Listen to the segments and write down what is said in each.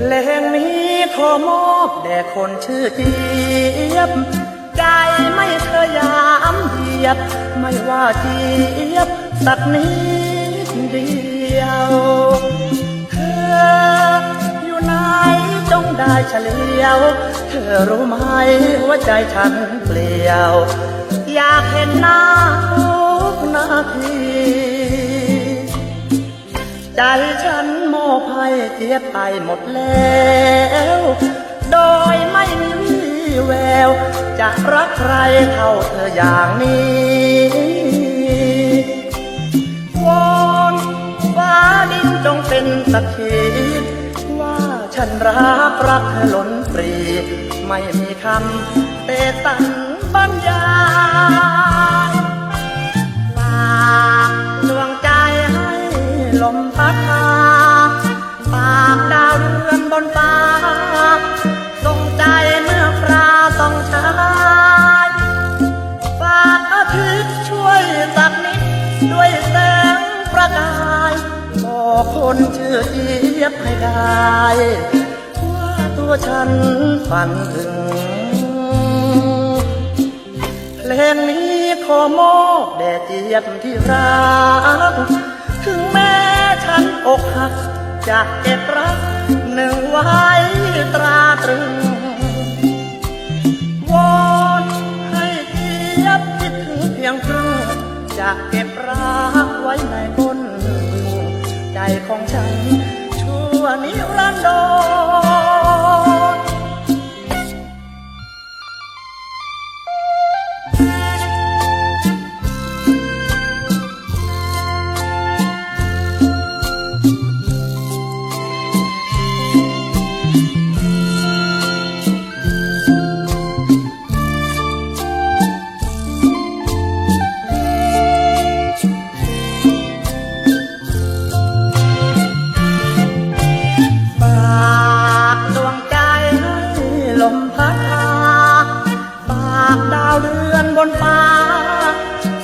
เพลงนี้ขอบแด่คนชื่อเจี๊ยบ ใจไม่เคยยามเหยียบ ไม่ว่าเจี๊ยบสักนิดเดียว เธออยู่ไหนจงได้เฉลียว เธอรู้ไหมว่าใจฉันเปลี่ยว อยากเห็นหน้าทุกนาที ใจฉันโมอบให้เจี๊ยบไปหมดแล้ว โดยไม่มีวี่แวว จะรักใครเท่าเธออย่างนี้วอนฟ้าดินจงเป็นสักขีว่าฉันรักรักเธอล้นปรี ไม่มีคำเตตันบรรยาย ลมพัดพาฝากดาวเรือนบนฟ้าส่งใจเมื่อคราต้องชายฝากอาทิตย์ช่วยสักนิด ด้วยแสงประกายบอกคนชื่อเจี๊ยบให้ได้ ว่าตัวฉันฝันถึงเพลงนี้ขอมอบแด่เจี๊ยบที่รัก ถึงแม้ฉันอกหักจะเก็บรักหนึ่งไว้ตราตรึง วอนให้เทียบคิดถึงเพียงครึ่งจะเก็บรักไว้ในก้นบึงใจของฉันชั่วนิรันดรากดาวเรือนบนฟ้า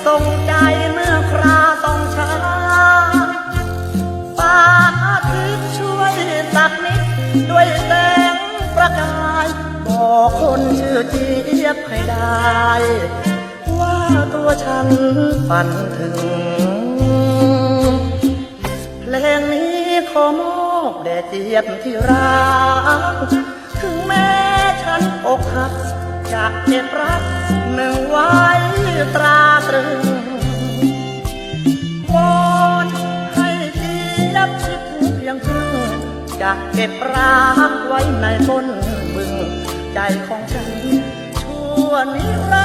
ส่งใจเมื่อคราต้องช้าฝากอาทิตย์ช่วยสักนิด ด้วยแสงประกาย บอกคนชื่อเจี๊ยบให้ได้ ว่าตัวฉันฝันถึง เพลงนี้ขอมอบแด่เจี๊ยบที่รัก ถึงแม้ฉันอกหัก จะเก็บรักหนึ่งไว้ตราตรึงวอนให้เจียบชิดเพียงครึ่งจะเก็บรักไว้ในต้นบึง ใจของฉันชั่วนิรั